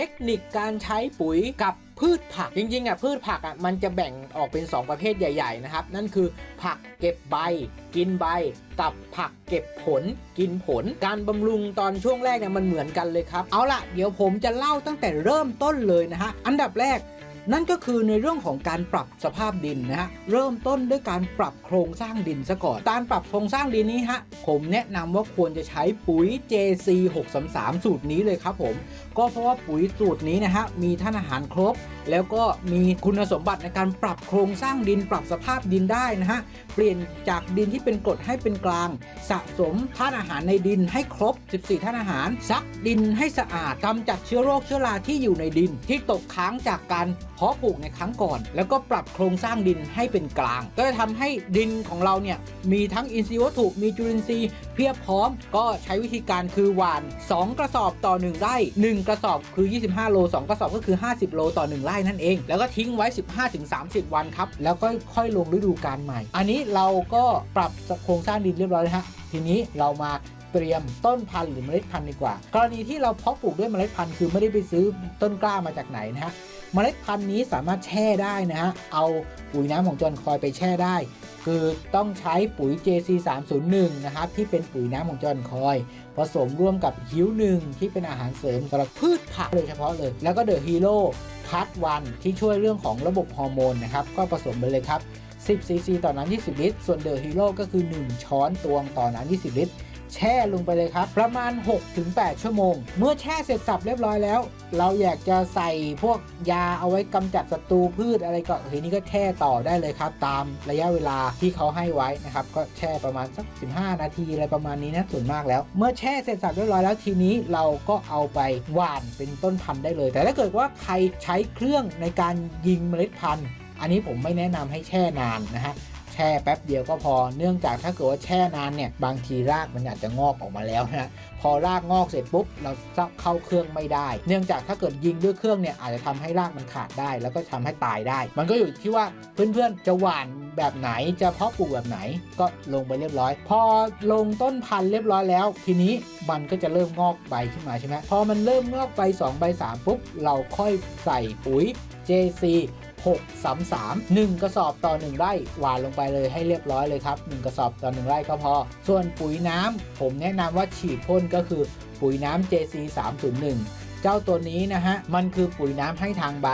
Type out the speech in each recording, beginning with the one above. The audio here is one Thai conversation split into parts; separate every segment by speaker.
Speaker 1: เทคนิคการใช้ปุ๋ยกับพืชผักจริงๆอะพืชผักอะมันจะแบ่งออกเป็น 2 ประเภทใหญ่ ๆ นะครับ นั่นคือผักเก็บใบ กินใบ กับผักเก็บผล กินผล การบำรุงตอนช่วงแรกเนี่ยมันเหมือนกันเลยครับ เอาล่ะ เดี๋ยวผมจะเล่าตั้งแต่เริ่มต้นเลยนะฮะอันดับแรก นั่นก็คือในเรื่องของการปรับสภาพดินนะฮะเริ่มต้นด้วยการปรับโครงสร้างดินซะก่อนการปรับโครงสร้างดินนี้ฮะผมแนะนำว่าควรจะใช้ปุ๋ย JC 633 สูตรนี้เลยครับผม ก็เพราะว่าปุ๋ยสูตรนี้นะฮะมีท่านอาหารครบ แล้วก็มีคุณสมบัติในการปรับโครงสร้างดินปรับสภาพดินได้นะฮะ เปลี่ยนจากดินที่เป็นกรดให้เป็นกลาง สะสมธาตุอาหารในดินให้ครบ 14ธาตุอาหาร ซักดินให้สะอาดกำจัดเชื้อโรคเชื้อราที่อยู่ในดิน ที่ตกค้างจากการเพาะปลูกในครั้งก่อน แล้วก็ปรับโครงสร้างดินให้เป็นกลาง ก็จะทำให้ดินของเราเนี่ยมีทั้งอินทรีย์วัตถุมีจุลินทรีย์ พียบพร้อมก็ใช้วิธีการคือหว่าน 2 กระสอบต่อ 1 ไร่ 1 กระสอบคือ 25 โล 2 กระสอบก็คือ 50 โลต่อ 1 ไร่นั่นเอง แล้วก็ทิ้งไว้ 15-30 วันครับ แล้วก็ค่อยลงฤดูกาลใหม่ อันนี้เราก็ปรับโครงสร้างดินเรียบร้อยแล้วฮะ ทีนี้เรามาเตรียมต้นพันธุ์หรือเมล็ดพันธุ์ดีกว่า กรณีที่เราเพาะปลูกด้วยเมล็ดพันธุ์คือไม่ได้ไปซื้อต้นกล้ามาจากไหนนะฮะเมล็ดพันธุ์นี้สามารถแช่ได้นะฮะเอาปุ๋ยน้ำของจอนคอยไปแช่ได้ คือต้องใช้ปุ๋ย JC 301 นะครับ ที่เป็นปุ๋ยน้ำของจอนคอย ผสมร่วมกับฮิวหนึ่งที่เป็นอาหารเสริมสำหรับพืชผักโดยเฉพาะเลย แล้วก็เดอะฮีโร่พัทวันที่ช่วยเรื่องของระบบฮอร์โมนนะครับ ก็ผสมไปเลยครับ 10 ซีซีต่อน้ำ20 ลิตร ส่วนเดอะฮีโร่ก็คือ 1 ช้อนตวงต่อน้ำ20 ลิตร แช่ลงไปเลยครับ ประมาณ 6-8 ชั่วโมง เมื่อแช่เสร็จสับเรียบร้อยแล้ว เราอยากจะใส่พวกยาเอาไว้กำจัดศัตรูพืชอะไรก็ทีนี้ก็แช่ต่อได้เลยครับ ตามระยะเวลาที่เขาให้ไว้นะครับ ก็แช่ประมาณสัก 15 นาทีอะไรประมาณนี้นะส่วนมากแล้ว เมื่อแช่เสร็จสับเรียบร้อยแล้วทีนี้เราก็เอาไปหว่านเป็นต้นพันธุ์ได้เลย แต่ถ้าเกิดว่าใครใช้เครื่องในการยิงเมล็ดพันธุ์อันนี้ผมไม่แนะนำให้แช่นานนะฮะ ช่แป๊บเดียวก็พอ เนื่องจากถ้าเกิดว่าแช่นานเนี่ยบางทีรากมันอาจจะงอกออกมาแล้วนะพอรากงอกเสร็จปุ๊บเราเข้าเครื่องไม่ได้ เนื่องจากถ้าเกิดยิงด้วยเครื่องเนี่ยอาจจะทำให้รากมันขาดได้ แล้วก็ทำให้ตายได้ มันก็อยู่ที่ว่าเพื่อนๆจะหว่านแบบไหนจะเพาะปลูกแบบไหนก็ลงไปเรียบร้อย พอลงต้นพันธุ์เรียบร้อยแล้ว ทีนี้มันก็จะเริ่มงอกใบขึ้นมาใช่ไหมพอมันเริ่มงอกใบ2ใบ3ปุ๊บเราค่อยใส่ปุ๋ย JC 6 3 3 1 กระสอบต่อ 1 ไร่หวานลงไปเลยให้เรียบร้อยเลยครับ 1 กระสอบต่อ 1 ไร่ก็พอ ส่วนปุ๋ยน้ำผมแนะนำว่าฉีดพ่นก็คือปุ๋ยน้ำ JC 301 เจ้าตัวนี้นะฮะมันคือปุ๋ยน้ำให้ทางใบ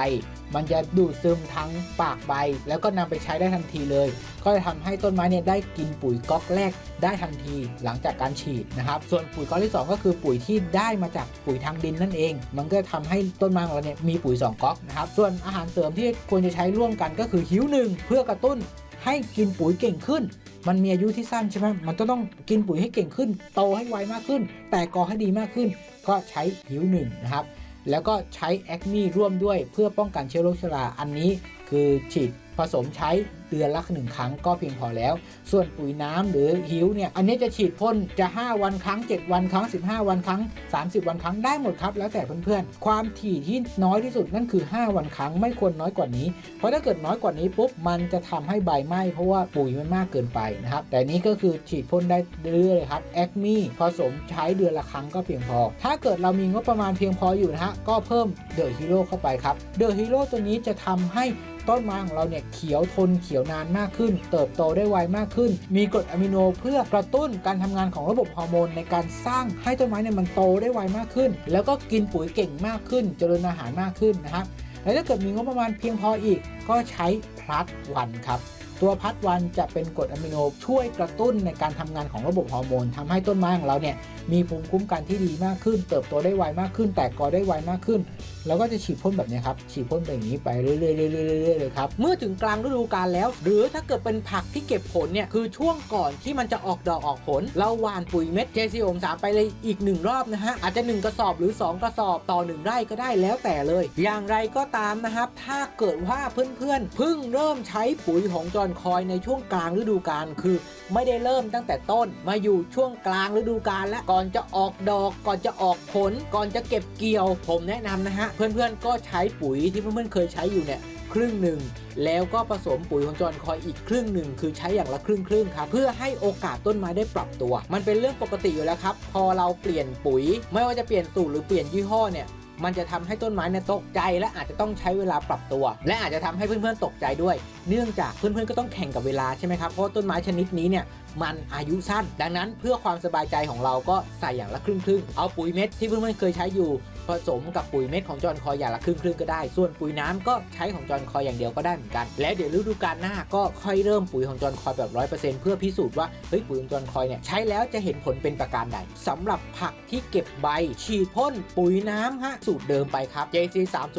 Speaker 1: มันจะดูดซึมทั้งปากใบ แล้วก็นำไปใช้ได้ทันทีเลย ก็จะทำให้ต้นไม้เนี่ยได้กินปุ๋ยก๊อกแรกได้ทันทีหลังจากการฉีดนะครับ ส่วนปุ๋ยก๊อกที่ 2 ก็คือปุ๋ยที่ได้มาจากปุ๋ยทางดินนั่นเอง มันก็ทำให้ต้นไม้ของเราเนี่ยมีปุ๋ย 2ก๊อกนะครับ ส่วนอาหารเสริมที่ควรจะใช้ร่วมกันก็คือหิวหนึ่งเพื่อกระตุ้นให้กินปุ๋ยเก่งขึ้นมันมีอายุที่สั้นใช่ไหมมันก็ต้องกินปุ๋ยให้เก่งขึ้น โตให้ไวมากขึ้น แต่กอให้ดีมากขึ้น ก็ใช้ผิวหนึ่งนะครับ แล้วก็ใช้แอคนีร่วมด้วยเพื่อป้องกันเชื้อโรคชราอันนี้คือฉีด ผสมใช้เดือนละหนึ่งครั้งก็เพียงพอแล้ว ส่วนปุ๋ยน้ำหรือหิวเนี่ยอันนี้จะฉีดพ่นจะ 5 วันครั้ง 7 วันครั้ง 15 วันครั้ง 30 วันครั้งได้หมดครับ แล้วแต่เพื่อนๆ ความถี่ที่น้อยที่สุดนั่นคือ 5 วันครั้งไม่ควรน้อยกว่านี้ เพราะถ้าเกิดน้อยกว่านี้ปุ๊บมันจะทำให้ใบไหม้เพราะว่าปุ๋ยมันมากเกินไปนะครับแต่นี้ก็คือฉีดพ่นได้เรื่อยๆครับแอคมี่ผสมใช้เดือนละครั้งก็เพียงพอ ถ้าเกิดเรามีงบประมาณเพียงพออยู่นะฮะก็เพิ่มเดอะฮีโร่เข้าไปครับเดอะฮีโร่ตัวนี้จะทำให้ ต้นไม้ของเราเนี่ยเขียวทนเขียวนานมากขึ้น เติบโตได้ไวมากขึ้น มีกรดอะมิโนเพื่อกระตุ้นการทำงานของระบบฮอร์โมนในการสร้างให้ต้นไม้เนี่ยมันโตได้ไวมากขึ้น แล้วก็กินปุ๋ยเก่งมากขึ้น เจริญอาหารมากขึ้นนะครับและถ้าเกิดมีงบประมาณเพียงพออีก ก็ใช้พลัสวันครับตัวพัดวันจะเป็นกรดอะมิโนช่วยกระตุ้นในการทำงานของระบบฮอร์โมนทำให้ต้นไม้ของเราเนี่ยมีภูมิคุ้มกันที่ดีมากขึ้น เติบโตได้ไวมากขึ้น แตกกอได้ไวมากขึ้น แล้วก็จะฉีดพ่นแบบนี้ครับ ฉีดพ่นแบบนี้ไปเรื่อยๆเรื่อยๆเลยครับ เมื่อถึงกลางฤดูกาลแล้ว หรือถ้าเกิดเป็นผักที่เก็บผลเนี่ย คือช่วงก่อนที่มันจะออกดอกออกผล เราหว่านปุ๋ยเม็ด JC โอม3ไปเลยอีก 1 รอบนะฮะ อาจจะ 1 กระสอบหรือ 2 กระสอบต่อ 1 ไร่ก็ได้แล้วแต่เลย อย่างไรก็ตามนะครับ ถ้าเกิดว่าเพื่อนๆเพิ่งเริ่มใช้ปุ๋ยของจอนคอยในช่วงกลางฤดูกาลคือไม่ได้เริ่มตั้งแต่ต้นมาอยู่ช่วงกลางฤดูกาลแล้วก่อนจะออกดอก ก่อนจะออกผล ก่อนจะเก็บเกี่ยว ผมแนะนำนะฮะเพื่อนๆก็ใช้ปุ๋ยที่เพื่อนๆเคยใช้อยู่เนี่ยครึ่งหนึ่งแล้วก็ผสมปุ๋ยของจอนคอยอีกครึ่งหนึ่งคือใช้อย่างละครึ่งครึ่งครับเพื่อให้โอกาสต้นไม้ได้ปรับตัว มันเป็นเรื่องปกติอยู่แล้วครับ พอเราเปลี่ยนปุ๋ย ไม่ว่าจะเปลี่ยนสูตรหรือเปลี่ยนยี่ห้อเนี่ยมันจะทำให้ต้นไม้เนี่ยตกใจ และอาจจะต้องใช้เวลาปรับตัว และอาจจะทำให้เพื่อนๆตกใจด้วย เนื่องจากเพื่อนๆก็ต้องแข่งกับเวลาใช่ไหมครับเพราะต้นไม้ชนิดนี้เนี่ย มันอายุสั้น ดังนั้นเพื่อความสบายใจของเราก็ใส่อย่างละครึ่งๆเอาปุ๋ยเม็ดที่เพื่อนๆเคยใช้อยู่ ผสมกับปุ๋ยเม็ดของจอนคอยอย่างละครึ่งครึ่งก็ได้ ส่วนปุ๋ยน้ำก็ใช้ของจอนคอยอย่างเดียวก็ได้เหมือนกัน และเดี๋ยวฤดูกาลหน้าก็ค่อยเริ่มปุ๋ยของจอนคอยแบบร้อยเปอร์เซ็นต์เพื่อพิสูจน์ว่าเฮ้ยปุ๋ยของจอนคอยเนี่ยใช้แล้วจะเห็นผลเป็นประการใดสำหรับผักที่เก็บใบ ฉีดพ่นปุ๋ยน้ำฮะสูตรเดิมไปครับ JC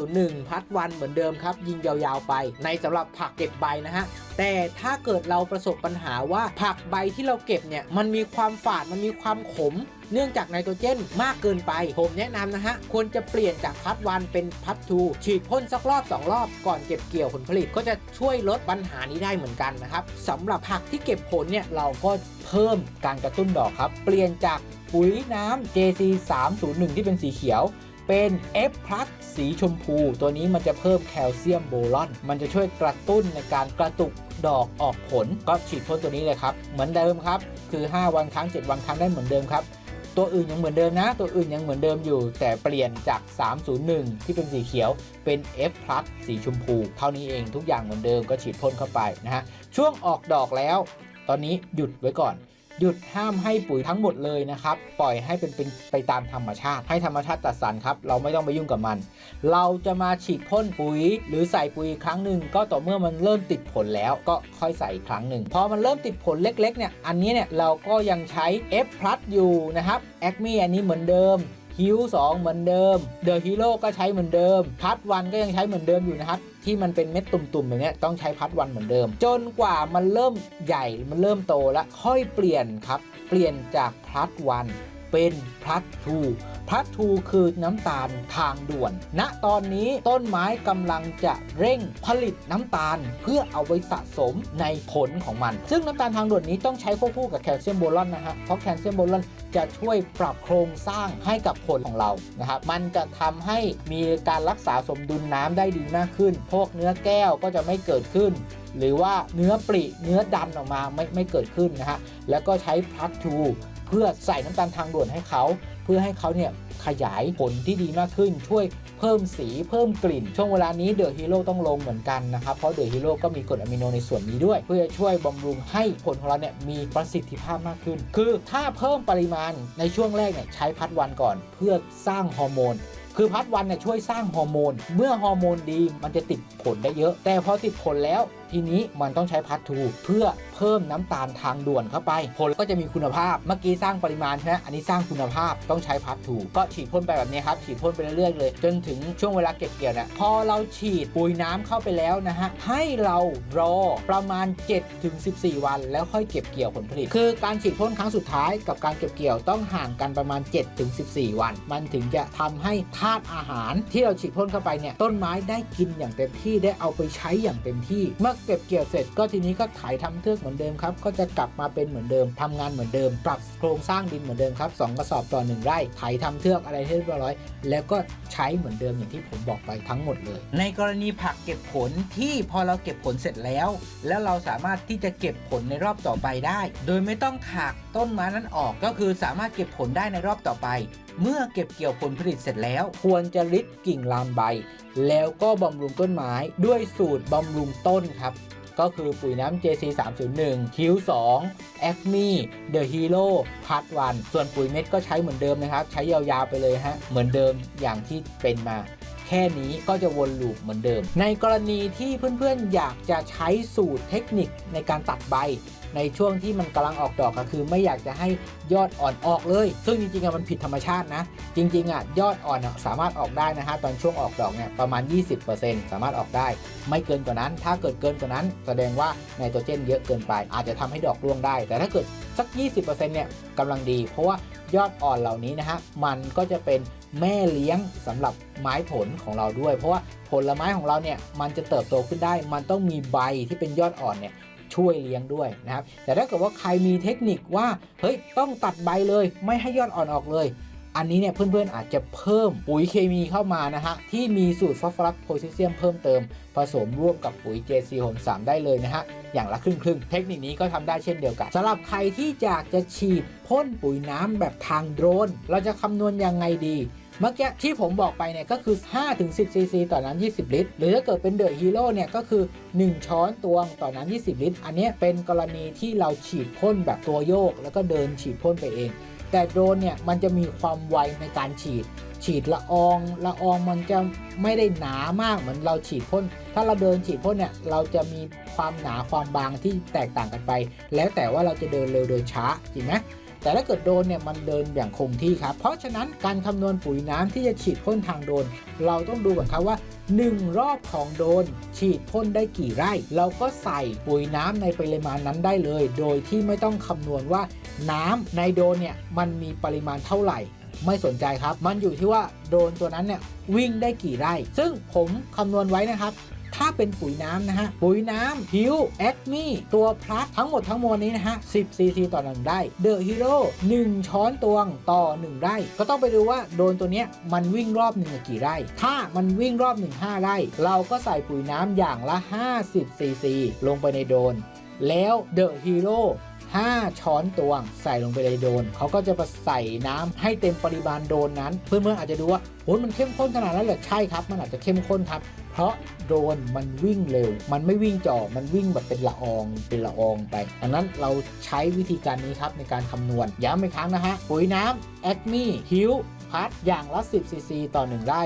Speaker 1: 301พัดวันเหมือนเดิมครับ ยิงยาวๆไป ในสำหรับผักเก็บใบนะฮะแต่ถ้าเกิดเราประสบปัญหาว่าผักใบที่เราเก็บเนี่ยมันมีความฝาดมันมีความขม เนื่องจากไนโตรเจนมากเกินไป ผมแนะนำนะฮะ ควรจะเปลี่ยนจากพัดวันเป็นพัดทูฉีดพ่นสักรอบ 2 รอบก่อนเก็บเกี่ยวผลผลิตก็จะช่วยลดปัญหานี้ได้เหมือนกันนะครับสำหรับผักที่เก็บผลเนี่ยเราก็เพิ่มการกระตุ้นดอกครับ เปลี่ยนจากปุ๋ยน้ำ JC 301ที่เป็นสีเขียว เป็น F+ สีชมพู ตัวนี้มันจะเพิ่มแคลเซียมโบรอน มันจะช่วยกระตุ้นในการกระตุกดอกออกผลก็ฉีดพ่นตัวนี้เลยครับ เหมือนเดิมครับ คือ 5 วันครั้ง 7 วันครั้งได้เหมือนเดิมครับ ตัวอื่นยังเหมือนเดิมนะ ตัวอื่นยังเหมือนเดิมอยู่ แต่เปลี่ยนจาก 301 ที่เป็นสีเขียวเป็น F+ สีชมพู เท่านี้เองทุกอย่างเหมือนเดิมก็ฉีดพ่นเข้าไปนะฮะช่วงออกดอกแล้ว ตอนนี้หยุดไว้ก่อน หยุดห้ามให้ปุ๋ยทั้งหมดเลยนะครับ ปล่อยให้เป็นเป็นไปตามธรรมชาติ ให้ธรรมชาติตัดสรรครับ เราไม่ต้องไปยุ่งกับมัน เราจะมาฉีดพ่นปุ๋ย หรือใส่ปุ๋ยครั้งหนึ่งก็ต่อเมื่อมันเริ่มติดผลแล้วก็ค่อยใส่ครั้งหนึ่งพอมันเริ่มติดผลเล็กๆเนี่ยอันนี้เนี่ยเราก็ยังใช้ F+ อยู่นะครับ a c m e อันนี้เหมือนเดิม ฮิว2เหมือนเดิมเดอะฮีโร่ก็ใช้เหมือนเดิมพัดวันก็ยังใช้เหมือนเดิมอยู่นะครับที่มันเป็นเม็ดตุ่มๆอย่างเงี้ยต้องใช้พัดวันเหมือนเดิม จนกว่ามันเริ่มใหญ่มันเริ่มโตแล้วค่อยเปลี่ยนครับ เปลี่ยนจากพัดวัน เป็นพัดทูพัดทูคือน้ำตาลทางด่วน ณ ตอนนี้ต้นไม้กำลังจะเร่งผลิตน้ำตาลเพื่อเอาไว้สะสมในผลของมัน ซึ่งน้ำตาลทางด่วนนี้ต้องใช้ควบคู่กับแคลเซียมโบรอนนะฮะ เพราะแคลเซียมโบรอนจะช่วยปรับโครงสร้างให้กับผลของเรา นะครับ มันจะทำให้มีการรักษาสมดุลน้ำได้ดีมากขึ้น พวกเนื้อแก้วก็จะไม่เกิดขึ้น หรือว่าเนื้อปริเนื้อดันออกมาไม่ไม่เกิดขึ้นนะฮะ แล้วก็ใช้พัดทู เพื่อใส่น้ำตาลทางด่วนให้เขา เพื่อให้เขาเนี่ยขยายผลที่ดีมากขึ้นช่วยเพิ่มสีเพิ่มกลิ่น ช่วงเวลานี้เดอะฮีโร่ต้องลงเหมือนกันนะครับ เพราะเดอะฮีโร่ก็มีกรดอะมิโนในส่วนนี้ด้วย เพื่อจะช่วยบำรุงให้ผลของเราเนี่ยมีประสิทธิภาพมากขึ้น คือถ้าเพิ่มปริมาณในช่วงแรกเนี่ยใช้พัดวันก่อน เพื่อสร้างฮอร์โมนคือพัดวันเนี่ยช่วยสร้างฮอร์โมน เมื่อฮอร์โมนดีมันจะติดผลได้เยอะ แต่พอติดผลแล้ว ทีนี้มันต้องใช้พัดทูเพื่อเพิ่มน้ำตาลทางด่วนเข้าไป ผลก็จะมีคุณภาพ เมื่อกี้สร้างปริมาณใช่ไหมอันนี้สร้างคุณภาพต้องใช้พัดทูก็ฉีดพ่นไปแบบนี้ครับ ฉีดพ่นไปเรื่อยๆเลย จนถึงช่วงเวลาเก็บเกี่ยวเนี่ยพอเราฉีดปุ๋ยน้ำเข้าไปแล้วนะฮะ ให้เรารอประมาณ 7-14 วัน แล้วค่อยเก็บเกี่ยวผลผลิต คือการฉีดพ่นครั้งสุดท้ายกับการเก็บเกี่ยวต้องห่างกันประมาณ 7-14 วัน มันถึงจะทำให้ธาตุอาหารที่เราฉีดพ่นเข้าไปเนี่ยต้นไม้ได้กินอย่างเต็มที่ได้เอาไปใช้อย่างเต็มที่เมื่อเก็บเกี่ยวเสร็จก็ทีนี้ก็ไถทำเทือกเหมือนเดิมครับ ก็จะกลับมาเป็นเหมือนเดิมทำงานเหมือนเดิม ปรับโครงสร้างดินเหมือนเดิมครับสองกระสอบต่อหนึ่งไร่ไถทำเทือกอะไรให้เรียบร้อย แล้วก็ใช้เหมือนเดิมอย่างที่ผมบอกไปทั้งหมดเลย ในกรณีผักเก็บผลที่พอเราเก็บผลเสร็จแล้ว แล้วเราสามารถที่จะเก็บผลในรอบต่อไปได้ โดยไม่ต้องถากต้นไม้นั้นออกก็คือสามารถเก็บผลได้ในรอบต่อไป เมื่อเก็บเกี่ยวผลผลิตเสร็จแล้ว ควรจะริดกิ่งลามใบ แล้วก็บำรุงต้นไม้ด้วยสูตรบำรุงต้นครับ ก็คือปุ๋ยน้ำ JC 301คิว2 Acme The Hero พัดวันส่วนปุ๋ยเม็ดก็ใช้เหมือนเดิมนะครับ ใช้ยาวๆไปเลยฮะ เหมือนเดิมอย่างที่เป็นมาแค่นี้ก็จะวนลูปเหมือนเดิม ในกรณีที่เพื่อนๆ อยากจะใช้สูตรเทคนิคในการตัดใบ ในช่วงที่มันกำลังออกดอกก็คือ ไม่อยากจะให้ยอดอ่อนออกเลย ซึ่งจริงๆอะมันผิดธรรมชาตินะ จริงๆอะยอดอ่อนสามารถออกได้นะฮะตอนช่วงออกดอกเนี่ยประมาณ 20%สามารถออกได้ ไม่เกินกว่านั้น ถ้าเกิดเกินกว่านั้น แสดงว่าไนโตรเจนเยอะเกินไป อาจจะทำให้ดอกร่วงได้ แต่ถ้าเกิดสัก 20%เนี่ยกำลังดี เพราะว่ายอดอ่อนเหล่านี้นะฮะมันก็จะเป็นแม่เลี้ยงสำหรับไม้ผลของเราด้วย เพราะว่าผลไม้ของเราเนี่ยมันจะเติบโตขึ้นได้ มันต้องมีใบที่เป็นยอดอ่อนเนี่ย ช่วยเลี้ยงด้วยนะครับแต่ถ้าเกิดว่าใครมีเทคนิคว่าเฮ้ยต้องตัดใบเลย ไม่ให้ยอดอ่อนออกเลย อันนี้เนี่ยเพื่อนๆอาจจะเพิ่มปุ๋ยเคมีเข้ามานะฮะที่มีสูตรฟอสฟอรัสโพแทสเซียมเพิ่มเติม ผสมร่วมกับปุ๋ย JC 63ได้เลยนะฮะอย่างละครึ่งครึ่งเทคนิคนี้ก็ทำได้เช่นเดียวกันสำหรับใครที่อยากจะฉีดพ่นปุ๋ยน้ำแบบทางโดรน เราจะคำนวณยังไงดี
Speaker 2: เมื่อกี้ที่ผมบอกไปเนี่ยก็คือ 5-10ซีซีต่อน้ำ20 ลิตร หรือถ้าเกิดเป็นเดอะฮีโร่เนี่ยก็คือ 1 ช้อนตวงต่อน้ำ20 ลิตร อันนี้เป็นกรณีที่เราฉีดพ่นแบบตัวโยก แล้วก็เดินฉีดพ่นไปเอง แต่โดรนเนี่ยมันจะมีความไวในการฉีด ฉีดละอองละอองมันจะไม่ได้หนามากเหมือนเราฉีดพ่นถ้าเราเดินฉีดพ่นเนี่ยเราจะมีความหนาความบางที่แตกต่างกันไป แล้วแต่ว่าเราจะเดินเร็วเดินช้าจริงไหม แต่ถ้าเกิดโดนเนี่ยมันเดินอย่างคงที่ครับ เพราะฉะนั้นการคำนวณปุ๋ยน้ำที่จะฉีดพ่นทางโดน เราต้องดูก่อนครับว่า 1 รอบของโดน ฉีดพ่นได้กี่ไร่ เราก็ใส่ปุ๋ยน้ำในปริมาณนั้นได้เลย โดยที่ไม่ต้องคำนวณว่าน้ำในโดนเนี่ยมันมีปริมาณเท่าไหร่ไม่สนใจครับ มันอยู่ที่ว่าโดนตัวนั้นเนี่ยวิ่งได้กี่ไร่ ซึ่งผมคำนวณไว้นะครับ ถ้าเป็นปุ๋ยน้ำนะฮะ ปุ๋ยน้ำฮิวแอคมี่ตัวพลัสทั้งหมดทั้งมวลนี้นะฮะ 10 ซีซีต่อหนึ่งไร่เดอะฮีโร่1ช้อนตวงต่อ 1 ไร่ ก็ต้องไปดูว่าโดนตัวเนี้ยมันวิ่งรอบหนึ่งกี่ไร่ ถ้ามันวิ่งรอบหนึ่ง5ไร่ เราก็ใส่ปุ๋ยน้ำอย่างละ 50 ซีซีลงไปในโดน แล้วเดอะฮีโร่5 ช้อนตวง ใส่ลงไปในโดน เขาก็จะมาใส่น้ำให้เต็มปริมาณโดนนั้น เพื่อนๆอาจจะดูว่าโอ้มันเข้มข้นขนาดนั้นเหรอใช่ครับ มันอาจจะเข้มข้นครับ เพราะโดรนมันวิ่งเร็ว มันไม่วิ่งจ่อ มันวิ่งแบบเป็นละออง เป็นละอองไป ดังนั้นเราใช้วิธีการนี้ครับในการคำนวณ ย้ำอีกครั้งนะฮะ ปุ๋ยน้ำแอคมี่ฮิวพัดอย่างละ 10ซีซีต่อ 1 ไร่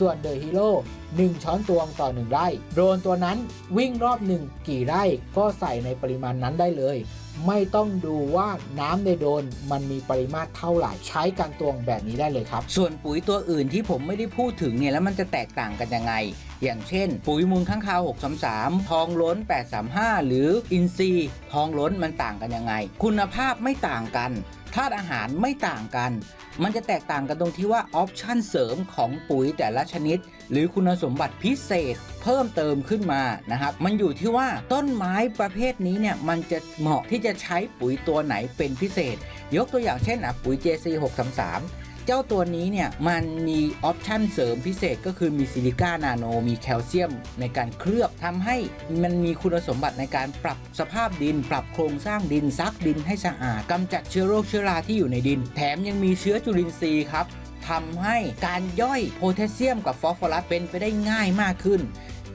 Speaker 2: ส่วนเดอะฮีโร่1ช้อนตวงต่อ 1 ไร่โดรนตัวนั้นวิ่งรอบหนึ่งกี่ไร่ก็ใส่ในปริมาณนั้นได้เลย ไม่ต้องดูว่าน้ำในโดนมันมีปริมาตรเท่าไหร่ใช้การตวงแบบนี้ได้เลยครับ
Speaker 1: ส่วนปุ๋ยตัวอื่นที่ผมไม่ได้พูดถึงเนี่ยแล้วมันจะแตกต่างกันยังไง อย่างเช่น ปุ๋ยมูลข้างคาว 633 ทองล้น 835 หรืออินทรีทองล้นมันต่างกันยังไง คุณภาพไม่ต่างกันธาตุอาหารไม่ต่างกัน มันจะแตกต่างกันตรงที่ว่าออปชันเสริมของปุ๋ยแต่ละชนิด หรือคุณสมบัติพิเศษเพิ่มเติมขึ้นมานะครับ มันอยู่ที่ว่าต้นไม้ประเภทนี้เนี่ยมันจะเหมาะที่จะใช้ปุ๋ยตัวไหนเป็นพิเศษ ยกตัวอย่างเช่นอะปุ๋ย JC 633 จ้าตัวนี้เนี่ย มันมีออปชันเสริมพิเศษก็คือมีซิลิก้านาโน มีแคลเซียมในการเคลือบทำให้มันมีคุณสมบัติในการปรับสภาพดิน ปรับโครงสร้างดินซักดินให้สะอาดกำจัดเชื้อโรคเชื้อราที่อยู่ในดิน แถมยังมีเชื้อจุลินทรีย์ครับทำให้การย่อยโพแทสเซียมกับฟอสฟอรัสเป็นไปได้ง่ายมากขึ้น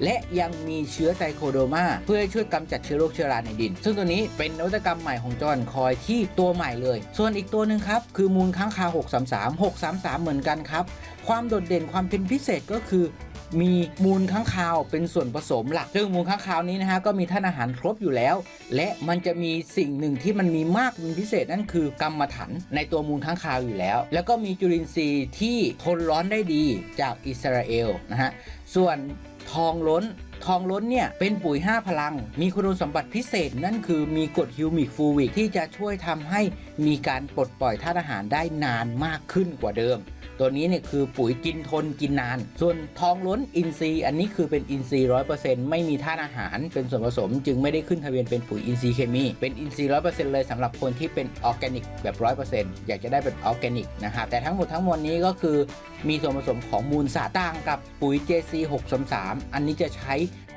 Speaker 1: และยังมีเชื้อไตโคโดมาเพื่อช่วยกำจัดเชื้อโรคเชื้อราในดิน ซึ่งตัวนี้เป็นนวัตกรรมใหม่ของจอห์นคอยที่ตัวใหม่เลย ส่วนอีกตัวหนึ่งครับ คือมูลค้างคาว633 633 เหมือนกันครับ ความโดดเด่นความเป็นพิเศษก็คือมีมูลค้างคาวเป็นส่วนผสมหลัก ซึ่งมูลค้างคาวนี้นะฮะก็มีท่านอาหารครบอยู่แล้ว และมันจะมีสิ่งหนึ่งที่มันมีมากเป็นพิเศษนั่นคือกรรมฐานในตัวมูลค้างคาวอยู่แล้ว แล้วก็มีจุลินทรีย์ที่ทนร้อนได้ดีจากอิสราเอลนะฮะ ส่วน ทองล้น ทองล้นเนี่ย เป็นปุ๋ย 5 พลัง มีคุณสมบัติพิเศษนั่นคือมีกรดฮิวมิกฟูวิกที่จะช่วยทำให้มีการปลดปล่อยธาตุอาหารได้นานมากขึ้นกว่าเดิม ตัวนี้เนี่ยคือปุ๋ยกินทนกินนาน ส่วนทองล้นอินทรีย์อันนี้คือเป็นอินทรีย์ร้อยเปอร์เซ็นต์ไม่มีธาตุอาหารเป็นส่วนผสม จึงไม่ได้ขึ้นทะเบียนเป็นปุ๋ยอินทรีย์เคมี เป็นอินทรีย์ร้อยเปอร์เซ็นต์เลยสำหรับคนที่เป็นออร์แกนิกแบบร้อยเปอร์เซ็นต์อยากจะได้เป็นออร์แกนิกนะครับแต่ทั้งหมดทั้งมวลนี้ก็คือมีส่วนผสมของมูลสารต่างกับปุ๋ย JC 633อันนี้จะใช้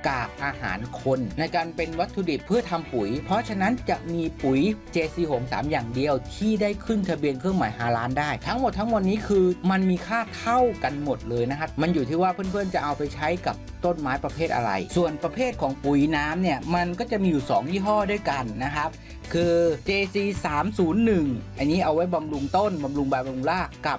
Speaker 1: กากอาหารคน ในการเป็นวัตถุดิบเพื่อทำปุ๋ย เพราะฉะนั้นจะมีปุ๋ย JC 63อย่างเดียวที่ได้ขึ้นทะเบียนเครื่องหมายฮาลานได้ ทั้งหมดทั้งมวลนี้คือมันมีค่าเท่ากันหมดเลยนะครับมันอยู่ที่ว่าเพื่อนๆจะเอาไปใช้กับต้นไม้ประเภทอะไร ส่วนประเภทของปุ๋ยน้ำเนี่ย มันก็จะมีอยู่ 2 ยี่ห้อด้วยกันนะครับ คือ JC 301อันนี้เอาไว้บำรุงต้นบำรุงใบบำรุงรากกับ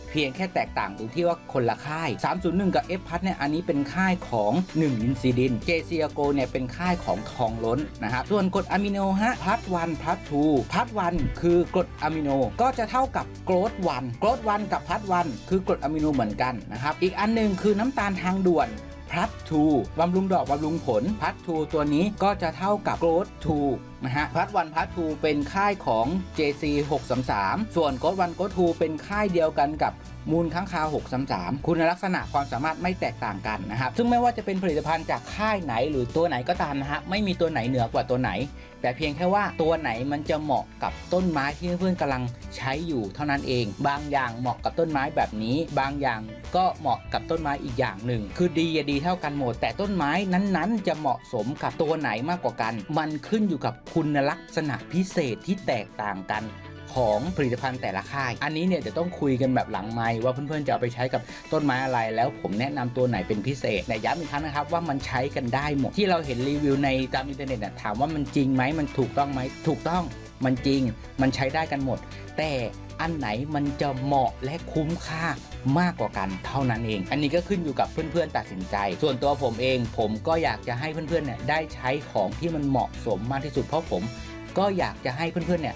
Speaker 1: เพียงแค่แตกต่างตรงที่ว่าคนละค่าย 301 กับ F พัทเนี่ยอันนี้เป็นค่ายของ1อินซิดิน JC a g o เนี่ยเป็นค่ายของทองล้นนะครับส่วนกรดอะมิโนฮะพัทวันพัททูพัทวันคือกรดอะมิโนก็จะเท่ากับโกรดวันโกรดวันกับพัทวันคือกรดอะมิโนเหมือนกันนะครับอีกอันหนึ่งคือน้ำตาลทางด่วนพัททูบำรุงดอกบำรุงผลพัททูตัวนี้ก็จะเท่ากับโกรดทู นะฮะพัทวันพัททูเป็นค่ายของ JC 633 ส่วนโกรดวันโกรดทูเป็นค่ายเดียวกันกับมูลค้างคาว633 คุณลักษณะความสามารถไม่แตกต่างกันนะครับ ซึ่งไม่ว่าจะเป็นผลิตภัณฑ์จากค่ายไหนหรือตัวไหนก็ตามนะฮะ ไม่มีตัวไหนเหนือกว่าตัวไหน แต่เพียงแค่ว่าตัวไหนมันจะเหมาะกับต้นไม้ที่เพื่อนๆกำลังใช้อยู่เท่านั้นเอง บางอย่างเหมาะกับต้นไม้แบบนี้ บางอย่างก็เหมาะกับต้นไม้อีกอย่างหนึ่ง คือดีอย่าดีเท่ากันหมด แต่ต้นไม้นั้นๆ จะเหมาะสมกับตัวไหนมากกว่ากัน มันขึ้นอยู่กับคุณลักษณะพิเศษที่แตกต่างกันของผลิตภัณฑ์แต่ละค่าย อันนี้เนี่ยจะต้องคุยกันแบบหลังไม้ว่าเพื่อนๆจะเอาไปใช้กับต้นไม้อะไร แล้วผมแนะนำตัวไหนเป็นพิเศษแต่ย้ำอีกครั้งนะครับว่ามันใช้กันได้หมด ที่เราเห็นรีวิวในตามอินเทอร์เน็ตน่ะถามว่ามันจริงไหมมันถูกต้องไหมถูกต้องมันจริง มันใช้ได้กันหมด แต่ อันไหนมันจะเหมาะและคุ้มค่ามากกว่ากันเท่านั้นเอง อันนี้ก็ขึ้นอยู่กับเพื่อนๆตัดสินใจ ส่วนตัวผมเอง ผมก็อยากจะให้เพื่อนๆเนี่ยได้ใช้ของที่มันเหมาะสมมากที่สุดเพราะผม ก็อยากจะให้เพื่อนๆเนี่ย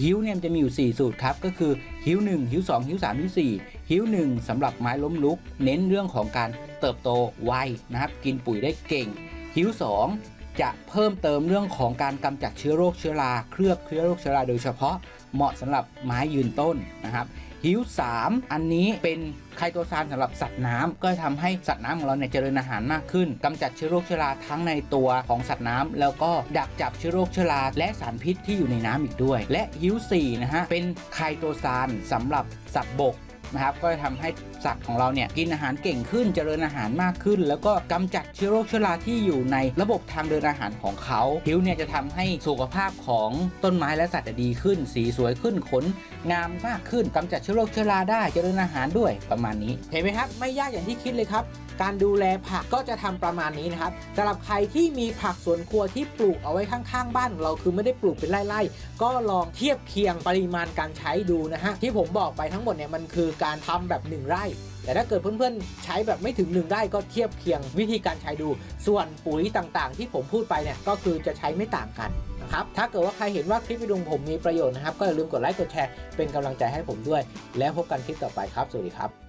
Speaker 1: ฮิ้วเนี่ยจะมีอยู่ 4 สูตรครับ ก็คือฮิ้ว1ฮิ้ว2ฮิ้ว3ฮิ้ว4ฮิ้ว1สำหรับไม้ล้มลุก เน้นเรื่องของการเติบโตไวนะครับ กินปุ๋ยได้เก่งฮิ้ว2จะเพิ่มเติมเรื่องของการกำจัดเชื้อโรคเชื้อรา เคลือบเชื้อโรคเชื้อราโดยเฉพาะเหมาะสำหรับไม้ยืนต้นนะครับ ฮิ้ว3 อันนี้เป็นไคโตซานสำหรับสัตว์น้ำก็จะทำให้สัตว์น้ำของเราเนี่ยเจริญอาหารมากขึ้นกำจัดเชื้อโรคเชื้อราทั้งในตัวของสัตว์น้ำแล้วก็ดักจับเชื้อโรคเชื้อราและสารพิษที่อยู่ในน้ำอีกด้วย และฮิ้ว4นะฮะเป็นไคโตซานสำหรับสัตว์บกนะครับก็จะทำให้ สัตว์ของเราเนี่ยกินอาหารเก่งขึ้นเจริญอาหารมากขึ้น แล้วก็กำจัดเชื้อโรคเชื้อราที่อยู่ในระบบทางเดินอาหารของเขาผิวเนี่ยจะทำให้สุขภาพของต้นไม้และสัตว์ดีขึ้น สีสวยขึ้นขนงามมากขึ้นกำจัดเชื้อโรคเชื้อราได้เจริญอาหารด้วยประมาณนี้
Speaker 3: เห็นไหมครับ ไม่ยากอย่างที่คิดเลยครับการดูแลผักก็จะทำประมาณนี้นะครับสำหรับใครที่มีผักสวนครัวที่ปลูกเอาไว้ข้างๆ บ้าน เราคือไม่ได้ปลูกเป็นไร่ๆ ก็ลองเทียบเคียงปริมาณการใช้ดูนะฮะ ที่ผมบอกไปทั้งหมดเนี่ยมันคือการทำแบบ 1 ไร่ แต่ถ้าเกิดเพื่อนๆใช้แบบไม่ถึง1ได้ก็เทียบเคียงวิธีการใช้ดู ส่วนปุ๋ยต่างๆ ที่ผมพูดไปเนี่ยก็คือจะใช้ไม่ต่างกันนะครับถ้าเกิดว่าใครเห็นว่าคลิปวิดีโอผมมีประโยชน์นะครับ ก็อย่าลืมกดไลค์กดแชร์เป็นกำลังใจให้ผมด้วย แล้วพบกันคลิปต่อไปครับ สวัสดีครับ